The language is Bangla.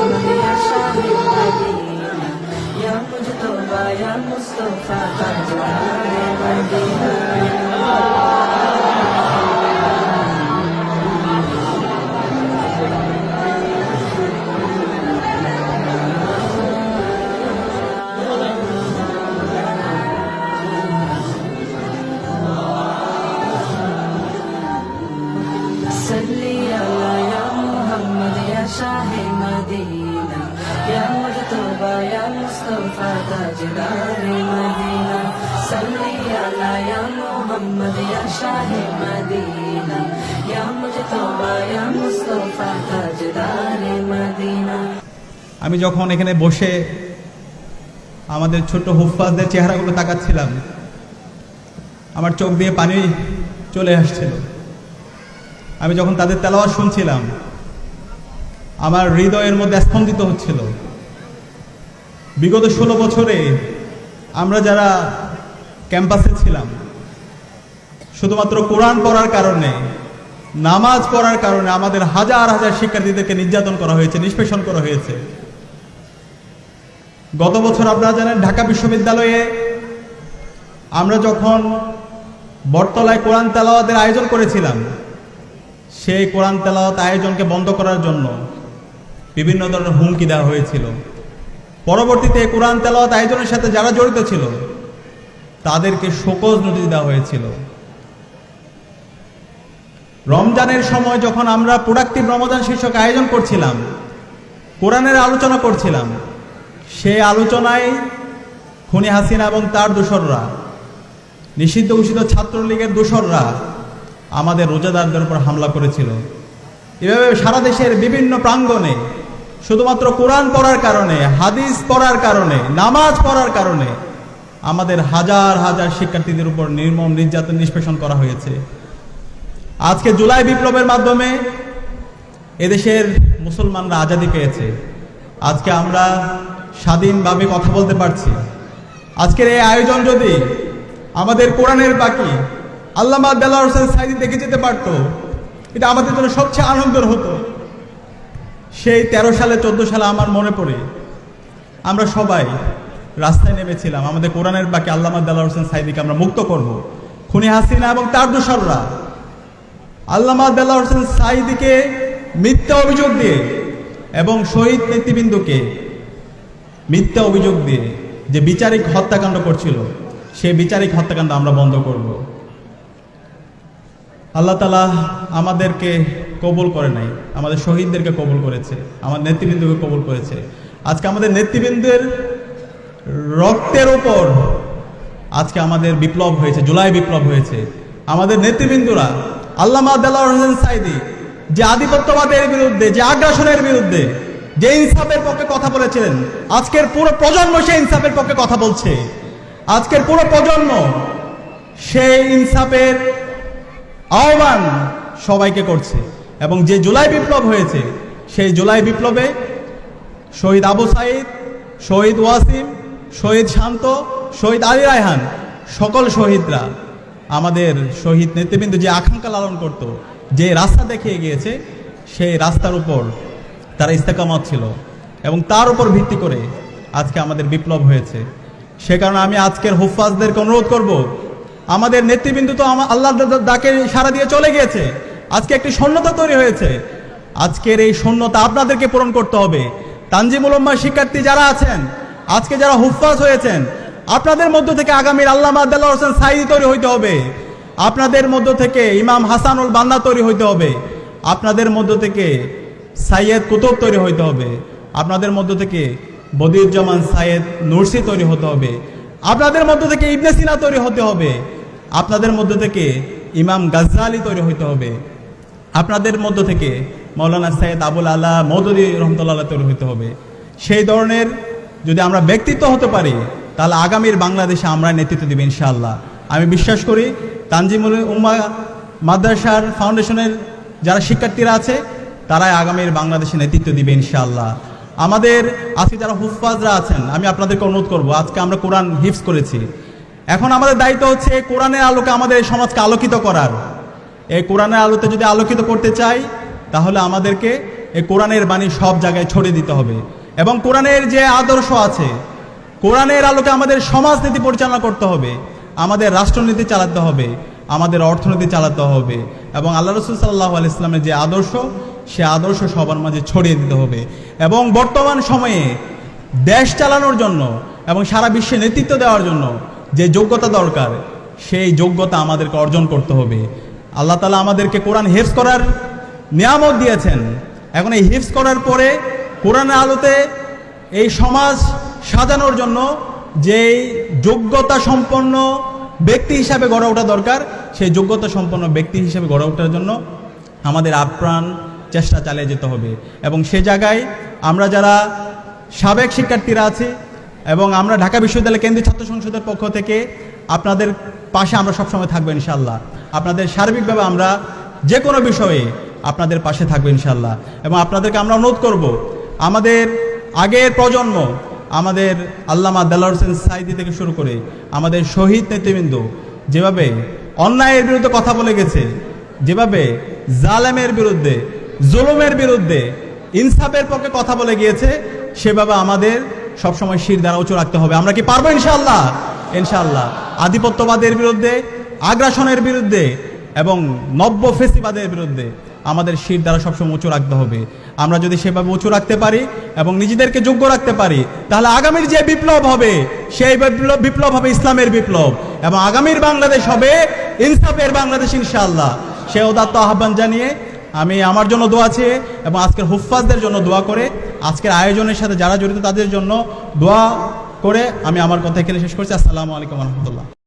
يا شاهد المدينة يا مجتبى يا مصطفى تاجدار المدينة مصطفى تاجدار مدينة صلي على يا محمد يا شاه مدينة يا مجتبى يا مصطفى تاجدار مدينة আমি যখন এখানে বসে আমাদের ছোট হুফাজদের চেহারাগুলো তাকাচ্ছিলাম আমার চোখ দিয়ে পানি চলে আসছিল আমি যখন তাদের তেলাওয়াত শুনছিলাম আমার হৃদয়ের মধ্যে স্পন্দিত হচ্ছিল বিগত ষোলো বছরে আমরা যারা ক্যাম্পাসে ছিলাম, শুধুমাত্র কোরআন পড়ার কারণে, নামাজ পড়ার কারণে আমাদের হাজার হাজার শিক্ষার্থীদেরকে নির্যাতন করা হয়েছে, নিষ্পেষণ করা হয়েছে। গত বছর আপনারা জানেন ঢাকা বিশ্ববিদ্যালয়ে আমরা যখন বটতলায় কোরআন তেলাওয়াতের আয়োজন করেছিলাম, সেই কোরআন তেলাওয়াত আয়োজনকে বন্ধ করার জন্য বিভিন্ন ধরনের হুমকি দেওয়া হয়েছিল। পরবর্তীতে কোরআন তেলাওয়াত আয়োজনের সাথে যারা জড়িত ছিল, তাদেরকে শোকজ নোটিশ দেওয়া হয়েছিল। রমজানের সময় যখন আমরা প্রোডাক্টিভ রমজান শীর্ষক আয়োজন করছিলাম, কোরআনের আলোচনা করছিলাম, সে আলোচনায় খুনি হাসিনা এবং তার দোসররা, নিষিদ্ধ ঘোষিত ছাত্রলীগের দোসররা আমাদের রোজাদারদের উপর হামলা করেছিল। এভাবে সারা দেশের বিভিন্ন প্রাঙ্গণে শুধুমাত্র কোরআন পড়ার কারণে, হাদিস পড়ার কারণে, নামাজ পড়ার কারণে আমাদের হাজার হাজার শিক্ষার্থীদের উপর নির্মম নির্যাতন নিষ্পেষণ করা হয়েছে। আজকে জুলাই বিপ্লবের মাধ্যমে এদেশের মুসলমানরা আজাদি পেয়েছে। আজকে আমরা স্বাধীনভাবে কথা বলতে পারছি। আজকের এই আয়োজন যদি আমাদের কোরআনের বাকি আল্লামা দেলার হোসেন সাইদি দেখে যেতে পারত, এটা আমাদের জন্য সবচেয়ে আনন্দের হতো। সেই তেরো সালে, চোদ্দ সালে আমার মনে পড়ে, আমরা সবাই রাস্তায় নেমেছিলাম। আমাদের কোরআনের বাকি আল্লামা দেলার হোসেন সাইদিকে আমরা মুক্ত করব। খুনি হাসিনা এবং তার দোসররা আল্লামা দেল্লা হোসেন সাইদিকে মিথ্যা অভিযোগ দিয়ে এবং শহীদ নেতৃবৃন্দকে মিথ্যা অভিযোগ দিয়ে যে বিচারিক হত্যাকাণ্ড করছিল, সেই বিচারিক হত্যাকাণ্ড আমরা বন্ধ করব। আল্লাহ তালা আমাদেরকে কবুল করে নাই। আমাদের শহীদদেরকে কবুল করেছে। আমার নেতৃবৃন্দকে কবুল করেছে। আজকে আমাদের নেতৃবৃন্দের রক্তের ওপর আজকে আমাদের বিপ্লব হয়েছে, জুলাই বিপ্লব হয়েছে। আমাদের নেতৃবৃন্দরা হোসেন সাইদি, যে আধিপত্যবাদের বিরুদ্ধে, যে আগ্রাসনের বিরুদ্ধে, যে ইনসাফের পক্ষে কথা বলেছিলেন, আজকের পুরো প্রজন্ম সেই ইনসাফের পক্ষে কথা বলছে। আজকের পুরো প্রজন্ম সেই ইনসাফের আহ্বান সবাইকে করছে। এবং যে জুলাই বিপ্লব হয়েছে, সেই জুলাই বিপ্লবে শহীদ আবু সাইদ, শহীদ ওয়াসিম, শহীদ শান্ত, শহীদ আলী রায়হান, সকল শহীদরা আমাদের শহীদ নেতৃবৃন্দ যে আকাঙ্ক্ষা লালন করত, যে রাস্তা দেখিয়ে গিয়েছে সেই রাস্তার উপর তারা ইস্তেকামত ছিল। এবং তার উপর ভিত্তি করে আজকে আমাদের বিপ্লব হয়েছে। সে কারণে আমি আজকের হুফাজদেরকে অনুরোধ করব আমাদের নেতৃবৃন্দ তো আল্লাহ ডাকে সারা দিয়ে চলে গিয়েছে। আজকে একটি শূন্যতা তৈরি হয়েছে। আজকের এই শূন্যতা আপনাদেরকে পূরণ করতে হবে। তানজিমুল উম্মাহ শিক্ষার্থী যারা আছেন, আজকে যারা হুফাজ হয়েছেন, আপনাদের মধ্য থেকে আগামীর আল্লাহ আদাল্লাহ হোসেন সাইদি তৈরি হইতে হবে। আপনাদের মধ্য থেকে ইমাম হাসানুল বান্না তৈরি হইতে হবে। আপনাদের মধ্য থেকে সাইয়েদ কুতুব তৈরি হইতে হবে। আপনাদের মধ্য থেকে বদিউজ্জামান সাইয়েদ নুরসি তৈরি হতে হবে। আপনাদের মধ্য থেকে ইবনে সিনা তৈরি হতে হবে। আপনাদের মধ্য থেকে ইমাম গাজ্জালি তৈরি হইতে হবে। আপনাদের মধ্য থেকে মৌলানা সাইদ আবুল আল্লাহ মৌদুদি রহমতুল্লাহ তৈরি হইতে হবে। সেই ধরনের যদি আমরা ব্যক্তিত্ব হতে পারি, তাহলে আগামীর বাংলাদেশে আমরা নেতৃত্ব দেব ইনশাআল্লাহ। আমি বিশ্বাস করি তানজিমুল উম্মা মাদ্রাসার ফাউন্ডেশনের যারা শিক্ষার্থীরা আছে, তারাই আগামীর বাংলাদেশে নেতৃত্ব দিবে ইনশাআল্লাহ। আমাদের আজকে যারা হুফাজরা আছেন, আমি আপনাদেরকে অনুরোধ করব, আজকে আমরা কোরআন হিফজ করেছি। এখন আমাদের দায়িত্ব হচ্ছে কোরআনের আলোকে আমাদের এই সমাজকে আলোকিত করার। এই কোরআনের আলোতে যদি আলোকিত করতে চাই, তাহলে আমাদেরকে এই কোরআনের বাণী সব জায়গায় ছড়িয়ে দিতে হবে। এবং কোরআনের যে আদর্শ আছে, কোরআনের আলোকে আমাদের সমাজনীতি পরিচালনা করতে হবে, আমাদের রাষ্ট্রনীতি চালাতে হবে, আমাদের অর্থনীতি চালাতে হবে। এবং আল্লাহ রসুল সাল্লাহ আলাইসলামের যে আদর্শ সে আদর্শ সবার মাঝে ছড়িয়ে দিতে হবে। এবং বর্তমান সময়ে দেশ চালানোর জন্য এবং সারা বিশ্বে নেতৃত্ব দেওয়ার জন্য যে যোগ্যতা দরকার, সেই যোগ্যতা আমাদেরকে অর্জন করতে হবে। আল্লাহ তালা আমাদেরকে কোরআন হেফজ করার নিয়ামত দিয়েছেন। এখন এই হিফজ করার পরে কোরআনের আলোতে এই সমাজ সাজানোর জন্য যেই যোগ্যতা সম্পন্ন ব্যক্তি হিসাবে গড়ে ওঠা দরকার, সেই যোগ্যতা সম্পন্ন ব্যক্তি হিসাবে গড়ে ওঠার জন্য আমাদের আপ্রাণ চেষ্টা চালিয়ে যেতে হবে। এবং সে জায়গায় আমরা যারা সাবেক শিক্ষার্থীরা আছি এবং আমরা ঢাকা বিশ্ববিদ্যালয় কেন্দ্রীয় ছাত্র সংসদের পক্ষ থেকে আপনাদের পাশে আমরা সবসময় থাকব ইনশাল্লাহ আপনাদের সার্বিকভাবে আমরা যে কোনো বিষয়ে আপনাদের পাশে থাকব ইনশাল্লাহ এবং আপনাদেরকে আমরা অনুরোধ করব, আমাদের আগের প্রজন্ম, আমাদের আল্লামা দেলার হোসেন সাইদি থেকে শুরু করে আমাদের শহীদ নেতৃবৃন্দ, যেভাবে অন্যায়ের বিরুদ্ধে কথা বলে গেছে, যেভাবে জালেমের বিরুদ্ধে জুলুমের বিরুদ্ধে ইনসাফের পক্ষে কথা বলে গিয়েছে, সেভাবে আমাদের সবসময় শির দ্বারা উঁচু রাখতে হবে। আমরা কি পারব ইনশাল্লাহ ইনশাল্লাহ আধিপত্যবাদের বিরুদ্ধে, আগ্রাসনের বিরুদ্ধে এবং নব্য ফেসিবাদের বিরুদ্ধে আমাদের শির দ্বারা সবসময় উঁচু রাখতে হবে। আমরা যদি সেভাবে উঁচু রাখতে পারি এবং নিজেদেরকে যোগ্য রাখতে পারি, তাহলে আগামীর যে বিপ্লব হবে, সেই বিপ্লব বিপ্লব হবে ইসলামের বিপ্লব। এবং আগামীর বাংলাদেশ হবে ইনসাফের বাংলাদেশ ইনশাল্লাহ সে উদাত্ত আহ্বান জানিয়ে আমি আমার জন্য দোয়া চেয়ে এবং আজকের হুফাজদের জন্য দোয়া করে, আজকের আয়োজনের সাথে যারা জড়িত তাদের জন্য দোয়া করে আমি আমার কথা এখানে শেষ করছি। আসসালামু আলাইকুম রহমতুল্লাহ।